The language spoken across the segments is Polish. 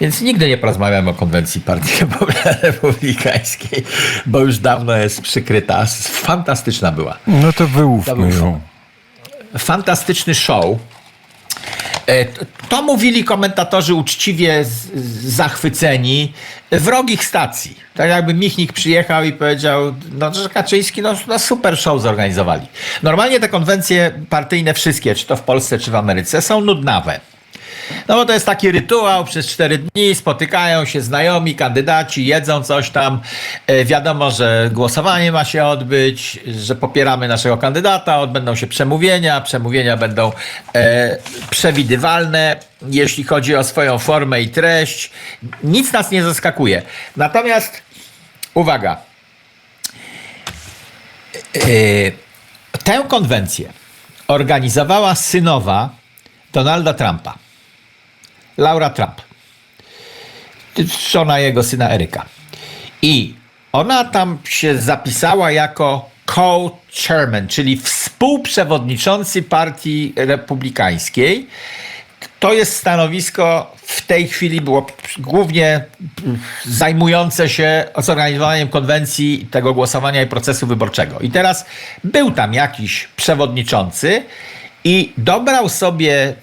Więc nigdy nie porozmawiamy o konwencji Partii Republikańskiej, bo już dawno jest przykryta. Fantastyczna była. No to wyłówmy ją. Fantastyczny show. E, To mówili komentatorzy uczciwie zachwyceni wrogich stacji. Tak jakby Michnik przyjechał i powiedział, no, że Kaczyński no, no super show zorganizowali. Normalnie te konwencje partyjne wszystkie, czy to w Polsce, czy w Ameryce, są nudnawe. No bo to jest taki rytuał, przez cztery dni spotykają się znajomi, kandydaci, jedzą coś tam. E, wiadomo, że głosowanie ma się odbyć, że popieramy naszego kandydata, odbędą się przemówienia, przemówienia będą e, przewidywalne, jeśli chodzi o swoją formę i treść. Nic nas nie zaskakuje. Natomiast uwaga, e, tę konwencję organizowała synowa Donalda Trumpa. Laura Trump. Żona jego syna Eryka. I ona tam się zapisała jako co-chairman, czyli współprzewodniczący partii republikańskiej. To jest stanowisko w tej chwili było głównie zajmujące się zorganizowaniem konwencji, tego głosowania i procesu wyborczego. I teraz był tam jakiś przewodniczący i dobrał sobie,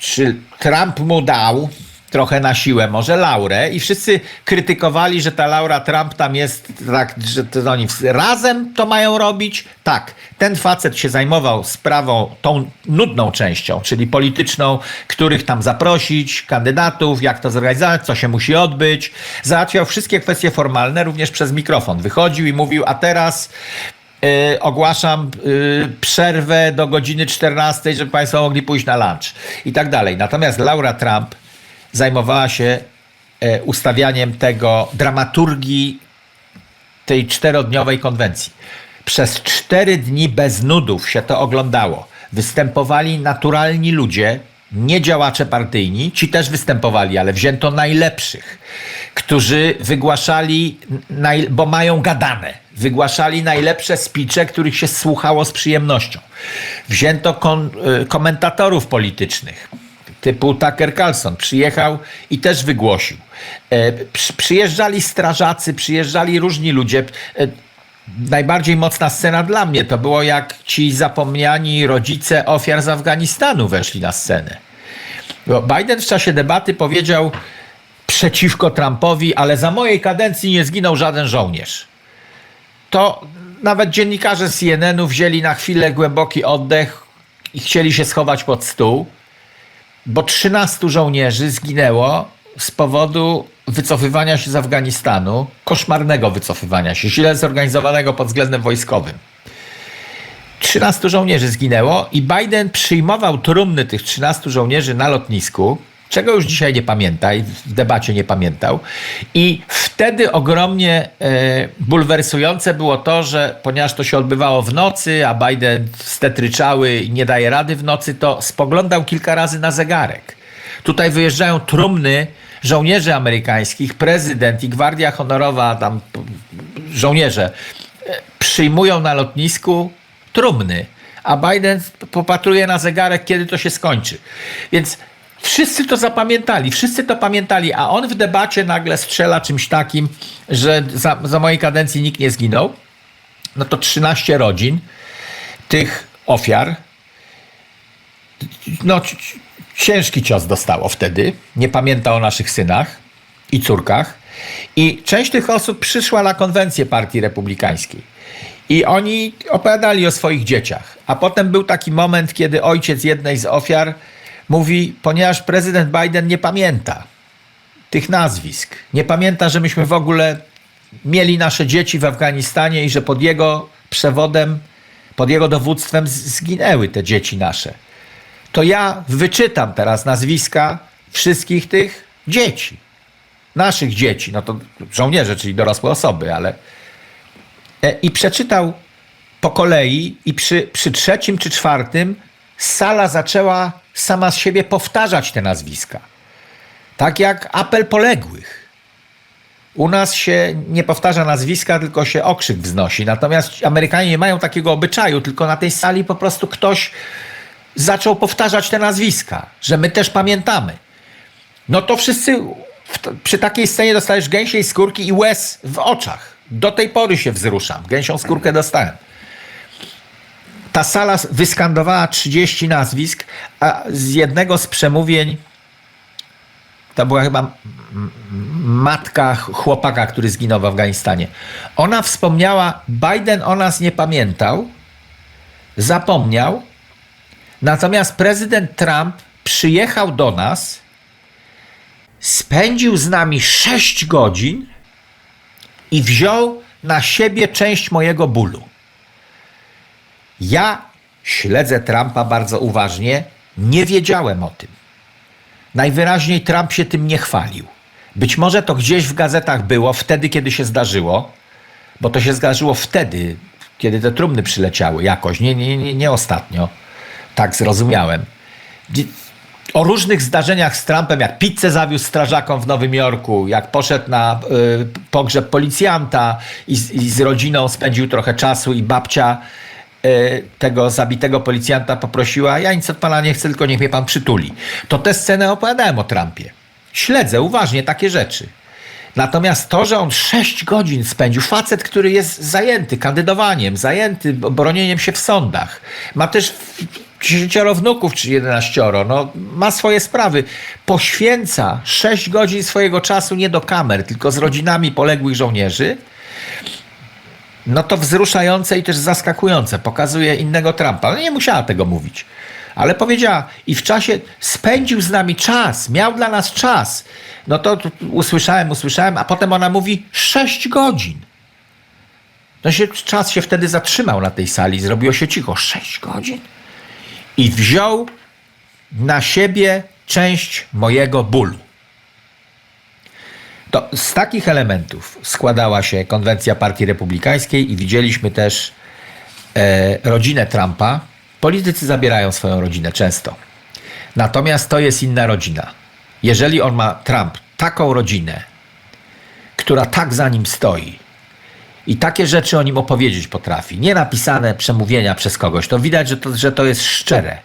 czy Trump mu dał trochę na siłę, może Laurę i wszyscy krytykowali, że ta Laura Trump tam jest tak, że to oni razem to mają robić. Tak, ten facet się zajmował sprawą tą nudną częścią, czyli polityczną, których tam zaprosić, kandydatów, jak to zorganizować, co się musi odbyć. Załatwiał wszystkie kwestie formalne, również przez mikrofon. Wychodził i mówił, a teraz y, ogłaszam y, przerwę do godziny 14, żeby Państwo mogli pójść na lunch i tak dalej. Natomiast Laura Trump zajmowała się e, ustawianiem tego dramaturgii tej czterodniowej konwencji. Przez cztery dni bez nudów się to oglądało. Występowali naturalni ludzie, nie działacze partyjni, ci też występowali, ale wzięto najlepszych, którzy wygłaszali, bo mają gadane, wygłaszali najlepsze spicze, których się słuchało z przyjemnością. Wzięto kon, y, komentatorów politycznych, typu Tucker Carlson przyjechał i też wygłosił. E, przy, przyjeżdżali strażacy, przyjeżdżali różni ludzie. E, najbardziej mocna scena dla mnie to było jak ci zapomniani rodzice ofiar z Afganistanu weszli na scenę. Biden w czasie debaty powiedział przeciwko Trumpowi, ale za mojej kadencji nie zginął żaden żołnierz. To nawet dziennikarze CNN-u wzięli na chwilę głęboki oddech i chcieli się schować pod stół bo 13 żołnierzy zginęło z powodu wycofywania się z Afganistanu, koszmarnego wycofywania się, źle zorganizowanego pod względem wojskowym. 13 żołnierzy zginęło i Biden przyjmował trumny tych 13 żołnierzy na lotnisku, czego już dzisiaj nie pamięta i w debacie nie pamiętał. I wtedy ogromnie e, bulwersujące było to, że ponieważ to się odbywało w nocy, a Biden stetryczały i nie daje rady w nocy, to spoglądał kilka razy na zegarek. Tutaj wyjeżdżają trumny żołnierzy amerykańskich, prezydent i gwardia honorowa, tam żołnierze, e, przyjmują na lotnisku trumny, a Biden popatruje na zegarek, kiedy to się skończy. Więc wszyscy to zapamiętali, wszyscy to pamiętali, a on w debacie nagle strzela czymś takim, że za, za mojej kadencji nikt nie zginął. No to 13 rodzin tych ofiar. No, ciężki cios dostało wtedy. Nie pamięta o naszych synach i córkach. I część tych osób przyszła na konwencję Partii Republikańskiej. I oni opowiadali o swoich dzieciach. A potem był taki moment, kiedy ojciec jednej z ofiar mówi, ponieważ prezydent Biden nie pamięta tych nazwisk, nie pamięta, że myśmy w ogóle mieli nasze dzieci w Afganistanie i że pod jego przewodem, pod jego dowództwem zginęły te dzieci nasze. To ja wyczytam teraz nazwiska wszystkich tych dzieci. Naszych dzieci, no to żołnierze, czyli dorosłe osoby, ale E, i przeczytał po kolei i przy, przy trzecim czy czwartym sala zaczęła sama z siebie powtarzać te nazwiska. Tak jak apel poległych. U nas się nie powtarza nazwiska, tylko się okrzyk wznosi. Natomiast Amerykanie nie mają takiego obyczaju, tylko na tej sali po prostu ktoś zaczął powtarzać te nazwiska, że my też pamiętamy. No to wszyscy przy takiej scenie dostajesz gęsiej skórki i łez w oczach. Do tej pory się wzruszam. Gęsią skórkę dostałem. Ta sala wyskandowała 30 nazwisk, a z jednego z przemówień to była chyba matka chłopaka, który zginął w Afganistanie. Ona wspomniała, Biden o nas nie pamiętał, zapomniał, natomiast prezydent Trump przyjechał do nas, spędził z nami 6 godzin i wziął na siebie część mojego bólu. Ja śledzę Trumpa bardzo uważnie, nie wiedziałem o tym. Najwyraźniej Trump się tym nie chwalił. Być może to gdzieś w gazetach było wtedy, kiedy się zdarzyło, bo to się zdarzyło wtedy, kiedy te trumny przyleciały jakoś, nie, nie, nie, nie ostatnio. Tak zrozumiałem. O różnych zdarzeniach z Trumpem, jak pizzę zawiózł strażakom w Nowym Jorku, jak poszedł na y, pogrzeb policjanta i z, i z rodziną spędził trochę czasu i babcia tego zabitego policjanta poprosiła, ja nic od pana nie chcę, tylko niech mnie pan przytuli. To te sceny opowiadałem o Trumpie. Śledzę uważnie takie rzeczy. Natomiast to, że on 6 godzin spędził, facet, który jest zajęty kandydowaniem, zajęty bronieniem się w sądach, ma też dziesięcioro wnuków czy jedenaścioro, no, ma swoje sprawy. Poświęca 6 godzin swojego czasu nie do kamer, tylko z rodzinami poległych żołnierzy. No to wzruszające i też zaskakujące. Pokazuje innego Trumpa. No nie musiała tego mówić. Ale powiedziała, i w czasie spędził z nami czas, miał dla nas czas. No to, usłyszałem, usłyszałem, a potem ona mówi 6 godzin. No się, czas się wtedy zatrzymał na tej sali, zrobiło się cicho. 6 godzin? I wziął na siebie część mojego bólu. To z takich elementów składała się konwencja Partii Republikańskiej i widzieliśmy też e, rodzinę Trumpa. Politycy zabierają swoją rodzinę często. Natomiast to jest inna rodzina. Jeżeli on ma Trump taką rodzinę, która tak za nim stoi i takie rzeczy o nim opowiedzieć potrafi, nie napisane przemówienia przez kogoś, to widać, że to, że to jest szczere.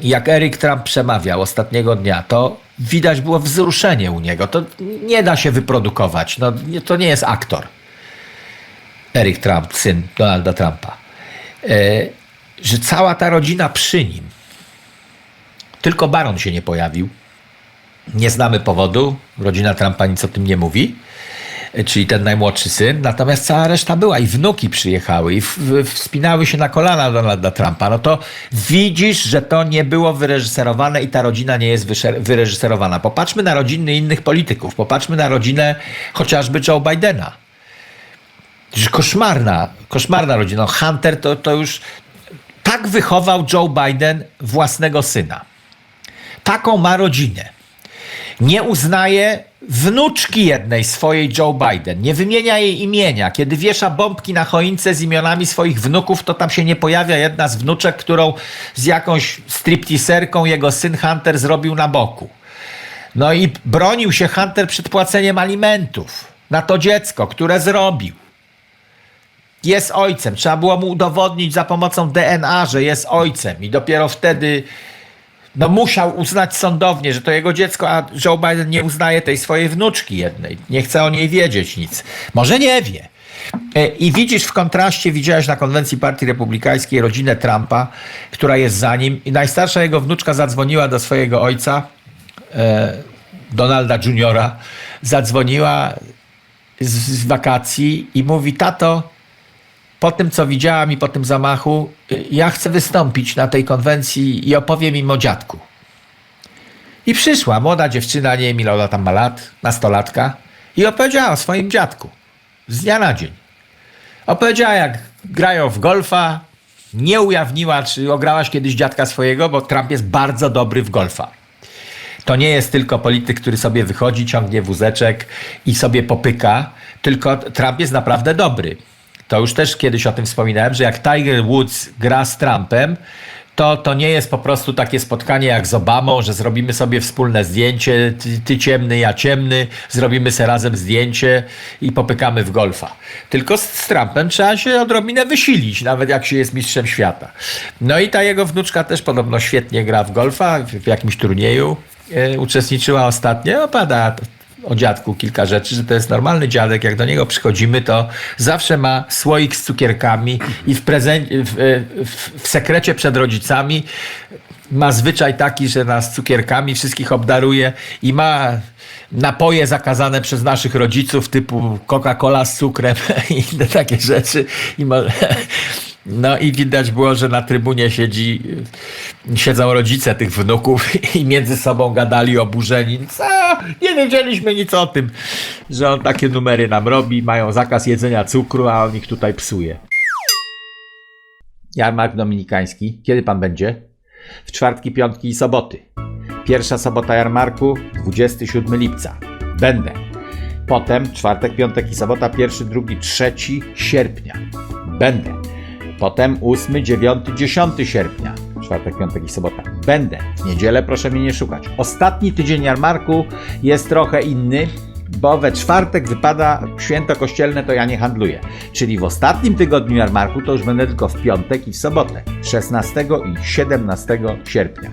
Jak Eric Trump przemawiał ostatniego dnia, to widać było wzruszenie u niego. To nie da się wyprodukować. No, to nie jest aktor. Eric Trump, syn Donalda Trumpa. E, że cała ta rodzina przy nim. Tylko Baron się nie pojawił. Nie znamy powodu. Rodzina Trumpa nic o tym nie mówi. Czyli ten najmłodszy syn. Natomiast cała reszta była i wnuki przyjechały i wspinały się na kolana Donalda Trumpa. No to widzisz, że to nie było wyreżyserowane i ta rodzina nie jest wyreżyserowana. Popatrzmy na rodziny innych polityków. Popatrzmy na rodzinę chociażby Joe Bidena. Koszmarna, koszmarna rodzina. Hunter to, to już tak wychował Joe Biden własnego syna. Taką ma rodzinę. Nie uznaje wnuczki jednej swojej Joe Biden. Nie wymienia jej imienia. Kiedy wiesza bombki na choince z imionami swoich wnuków, to tam się nie pojawia jedna z wnuczek, którą z jakąś stripteaserką jego syn Hunter zrobił na boku. No i bronił się Hunter przed płaceniem alimentów na to dziecko, które zrobił jest ojcem. Trzeba było mu udowodnić za pomocą DNA, że jest ojcem, i dopiero wtedy no, musiał uznać sądownie, że to jego dziecko, a Joe Biden nie uznaje tej swojej wnuczki jednej. Nie chce o niej wiedzieć nic. Może nie wie. E, I widzisz w kontraście, widziałeś na konwencji Partii Republikańskiej rodzinę Trumpa, która jest za nim, i najstarsza jego wnuczka zadzwoniła do swojego ojca, e, Donalda Juniora, zadzwoniła z, z wakacji i mówi: Tato, po tym, co widziałam i po tym zamachu, y, ja chcę wystąpić na tej konwencji i opowiem im o dziadku. I przyszła młoda dziewczyna, nie wiem ile ona tam ma lat, nastolatka, i opowiedziała o swoim dziadku. Z dnia na dzień. Opowiedziała, jak grają w golfa, nie ujawniła, czy ograłaś kiedyś dziadka swojego, bo Trump jest bardzo dobry w golfa. To nie jest tylko polityk, który sobie wychodzi, ciągnie wózeczek i sobie popyka, tylko Trump jest naprawdę dobry to już też kiedyś o tym wspominałem, że jak Tiger Woods gra z Trumpem, to, to nie jest po prostu takie spotkanie jak z Obamą, że zrobimy sobie wspólne zdjęcie, ty, ty ciemny, ja ciemny, zrobimy sobie razem zdjęcie i popykamy w golfa. Tylko z, z Trumpem trzeba się odrobinę wysilić, nawet jak się jest mistrzem świata. No i ta jego wnuczka też podobno świetnie gra w golfa, w, w jakimś turnieju e, uczestniczyła ostatnio, opada o dziadku kilka rzeczy, że to jest normalny dziadek. Jak do niego przychodzimy, to zawsze ma słoik z cukierkami i w, prezen- w, w, w sekrecie przed rodzicami ma zwyczaj taki, że nas cukierkami wszystkich obdaruje i ma napoje zakazane przez naszych rodziców typu Coca-Cola z cukrem i inne takie rzeczy. I mo- no i widać było, że na trybunie siedzi, siedzą rodzice tych wnuków i między sobą gadali oburzeni. Co? Nie wiedzieliśmy nic o tym, że on takie numery nam robi, mają zakaz jedzenia cukru, a on ich tutaj psuje. Jarmark Dominikański. Kiedy pan będzie? W czwartki, piątki i soboty. Pierwsza sobota jarmarku 27 lipca. Będę. Potem czwartek, piątek i sobota pierwszy, drugi, trzeci sierpnia. Będę. Potem 8, 9, 10 sierpnia. Czwartek, piątek i sobota. Będę. W niedzielę proszę mnie nie szukać. Ostatni tydzień jarmarku jest trochę inny, bo we czwartek wypada święto kościelne, to ja nie handluję. Czyli w ostatnim tygodniu jarmarku to już będę tylko w piątek i w sobotę. 16 i 17 sierpnia.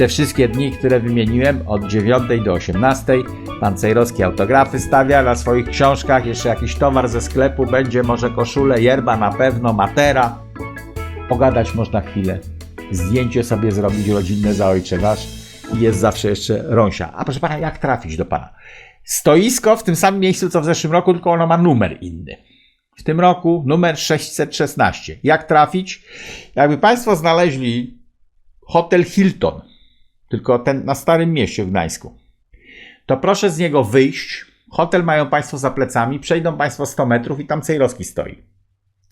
Te wszystkie dni, które wymieniłem, od 9 do 18, pan Cejrowski autografy stawia na swoich książkach, jeszcze jakiś towar ze sklepu będzie, może koszule, yerba na pewno, matera. Pogadać można chwilę, zdjęcie sobie zrobić rodzinne za ojcze nasz i jest zawsze jeszcze rąsia. A proszę pana, jak trafić do pana? Stoisko w tym samym miejscu, co w zeszłym roku, tylko ono ma numer inny. W tym roku numer 616. Jak trafić? Jakby państwo znaleźli hotel Hilton, tylko ten na Starym Mieście w Gdańsku, to proszę z niego wyjść. Hotel mają Państwo za plecami, przejdą Państwo 100 metrów i tam Cejrowski stoi.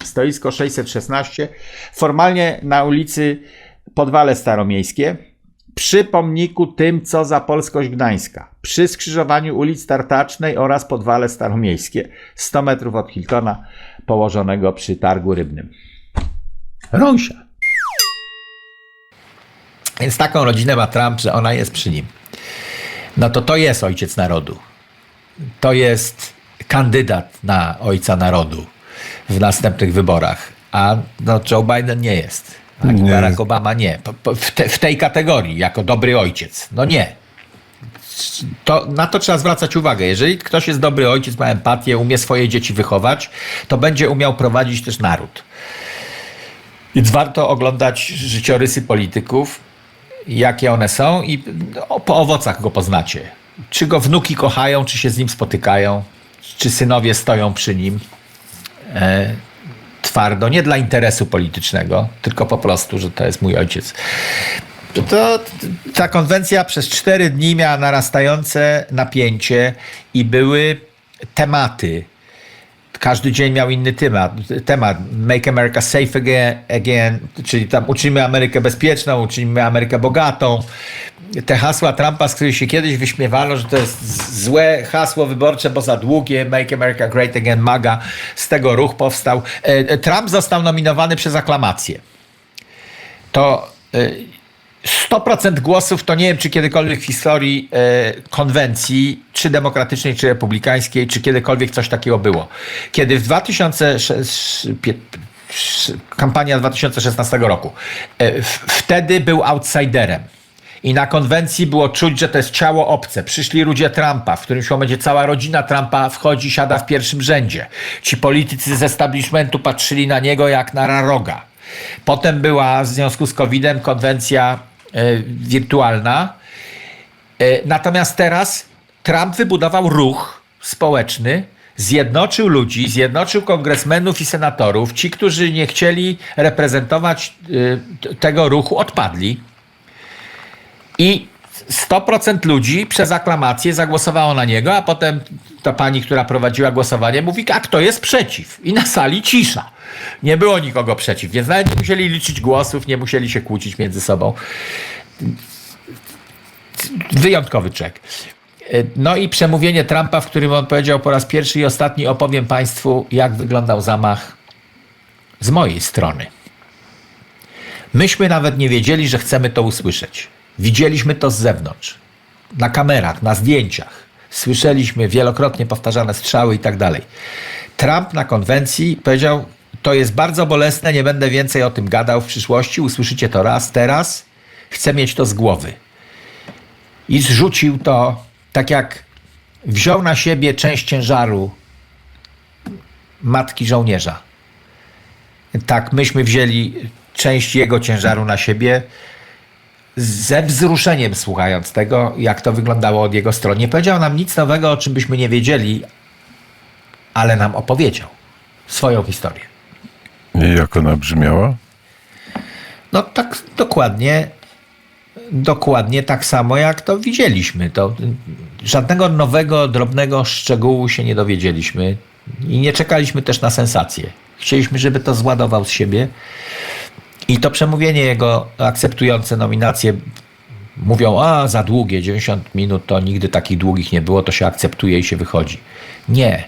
Stoisko 616, formalnie na ulicy Podwale Staromiejskie, przy pomniku tym, co za polskość Gdańska, przy skrzyżowaniu ulic Tartacznej oraz Podwale Staromiejskie, 100 metrów od Hiltona, położonego przy targu rybnym. Rąsia. Więc taką rodzinę ma Trump, że ona jest przy nim. No to to jest ojciec narodu. To jest kandydat na ojca narodu w następnych wyborach. A no, Joe Biden nie jest. A Nie Barack. Obama nie. W, te, w tej kategorii, jako dobry ojciec. No nie. To, na to trzeba zwracać uwagę. Jeżeli ktoś jest dobry ojciec, ma empatię, umie swoje dzieci wychować, to będzie umiał prowadzić też naród. Więc warto oglądać życiorysy polityków, jakie one są i no, po owocach go poznacie. Czy go wnuki kochają, czy się z nim spotykają, czy synowie stoją przy nim e, twardo, nie dla interesu politycznego, tylko po prostu, że to jest mój ojciec. To, ta konwencja przez cztery dni miała narastające napięcie i były tematy. Każdy dzień miał inny temat. temat. Make America Safe again, czyli tam uczynimy Amerykę bezpieczną, uczynimy Amerykę bogatą. Te hasła Trumpa, z których się kiedyś wyśmiewano, że to jest złe hasło wyborcze, bo za długie, Make America Great Again, MAGA, z tego ruch powstał. E, e, Trump został nominowany przez aklamację. To e, 100% głosów to nie wiem, czy kiedykolwiek w historii e, konwencji, czy demokratycznej, czy republikańskiej, czy kiedykolwiek coś takiego było. Kiedy w 2006, pie- sz- kampania 2016 roku, e, wtedy był outsiderem. I na konwencji było czuć, że to jest ciało obce. Przyszli ludzie Trumpa, w którymś momencie cała rodzina Trumpa wchodzi, siada w pierwszym rzędzie. Ci politycy z establishmentu patrzyli na niego jak na raroga. Potem była w związku z COVID-em konwencja wirtualna. E, natomiast teraz Trump wybudował ruch społeczny, zjednoczył ludzi, zjednoczył kongresmenów i senatorów. Ci, którzy nie chcieli reprezentować e, tego ruchu, odpadli. I 100% ludzi przez aklamację zagłosowało na niego, a potem ta pani, która prowadziła głosowanie, mówi, a kto jest przeciw? I na sali cisza. Nie było nikogo przeciw, więc nawet nie musieli liczyć głosów, nie musieli się kłócić między sobą. Wyjątkowy czek. No i przemówienie Trumpa, w którym on powiedział po raz pierwszy i ostatni opowiem Państwu, jak wyglądał zamach z mojej strony. Myśmy nawet nie wiedzieli, że chcemy to usłyszeć. Widzieliśmy to z zewnątrz, na kamerach, na zdjęciach. Słyszeliśmy wielokrotnie powtarzane strzały i tak dalej. Trump na konwencji powiedział: To jest bardzo bolesne, nie będę więcej o tym gadał w przyszłości, usłyszycie to raz, teraz. Chcę mieć to z głowy. I zrzucił to, tak jak wziął na siebie część ciężaru matki żołnierza. Tak, myśmy wzięli część jego ciężaru na siebie ze wzruszeniem słuchając tego, jak to wyglądało od jego strony. Nie powiedział nam nic nowego, o czym byśmy nie wiedzieli, ale nam opowiedział swoją historię. I jak ona brzmiała? No tak dokładnie, dokładnie tak samo jak to widzieliśmy. To żadnego nowego, drobnego szczegółu się nie dowiedzieliśmy i nie czekaliśmy też na sensację. Chcieliśmy, żeby to zładował z siebie i to przemówienie jego akceptujące nominację mówią, a za długie, 90 minut to nigdy takich długich nie było, to się akceptuje i się wychodzi. Nie.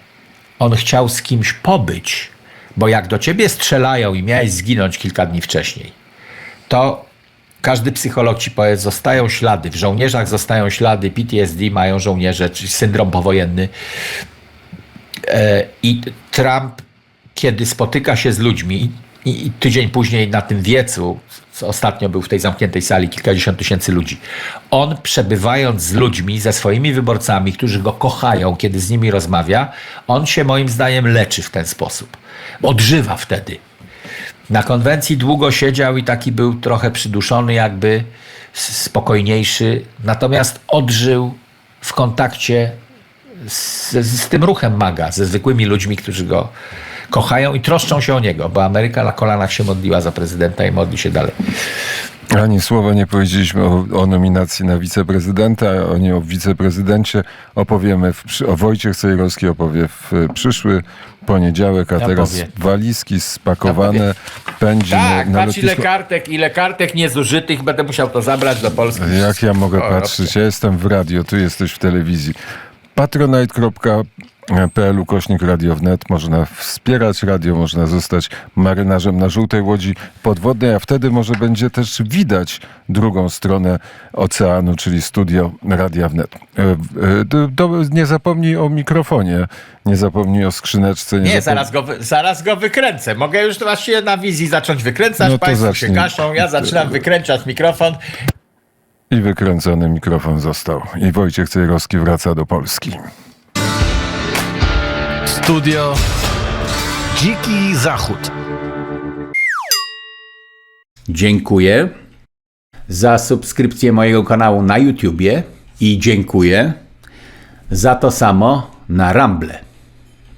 On chciał z kimś pobyć, bo jak do ciebie strzelają i miałeś zginąć kilka dni wcześniej, to każdy psycholog ci powie, zostają ślady. W żołnierzach zostają ślady, PTSD mają żołnierze, czyli syndrom powojenny. E, I Trump, kiedy spotyka się z ludźmi, i, tydzień później na tym wiecu, ostatnio był w tej zamkniętej sali, kilkadziesiąt tysięcy ludzi, on przebywając z ludźmi, ze swoimi wyborcami, którzy go kochają, kiedy z nimi rozmawia, on się moim zdaniem leczy w ten sposób. Odżywa wtedy. Na konwencji długo siedział i taki był trochę przyduszony, jakby spokojniejszy, natomiast odżył w kontakcie z, z tym ruchem maga, ze zwykłymi ludźmi, którzy go kochają i troszczą się o niego, bo Ameryka na kolanach się modliła za prezydenta i modli się dalej. Ani słowa nie powiedzieliśmy o, o nominacji na wiceprezydenta, ani o wiceprezydencie. Opowiemy, w, o Wojciech Cejrowski opowie w przyszły poniedziałek, a Ja teraz walizki spakowane, pędzi Tak, na, na patrz ile lotnisko. kartek, ile kartek niezużytych, będę musiał to zabrać do Polski. Jak ja mogę O, patrzeć? Ja jestem w radio, ty jesteś w telewizji. patronite.pl ukośnik Radio Wnet. Można wspierać radio, można zostać marynarzem na żółtej łodzi podwodnej, a wtedy może będzie też widać drugą stronę oceanu, czyli studio Radia Wnet. E, e, to- to Nie zapomnij o mikrofonie, nie zapomnij o skrzyneczce. Nie, zapomnij- zaraz go, zaraz go wykręcę. Mogę już właśnie na wizji zacząć wykręcać. No Państwo się zacznij. kaszą, ja zaczynam wykręcać mikrofon. I wykręcony mikrofon został. I Wojciech Cejrowski wraca do Polski. Studio Dziki Zachód. Dziękuję za subskrypcję mojego kanału na YouTubie i dziękuję za to samo na Rumble.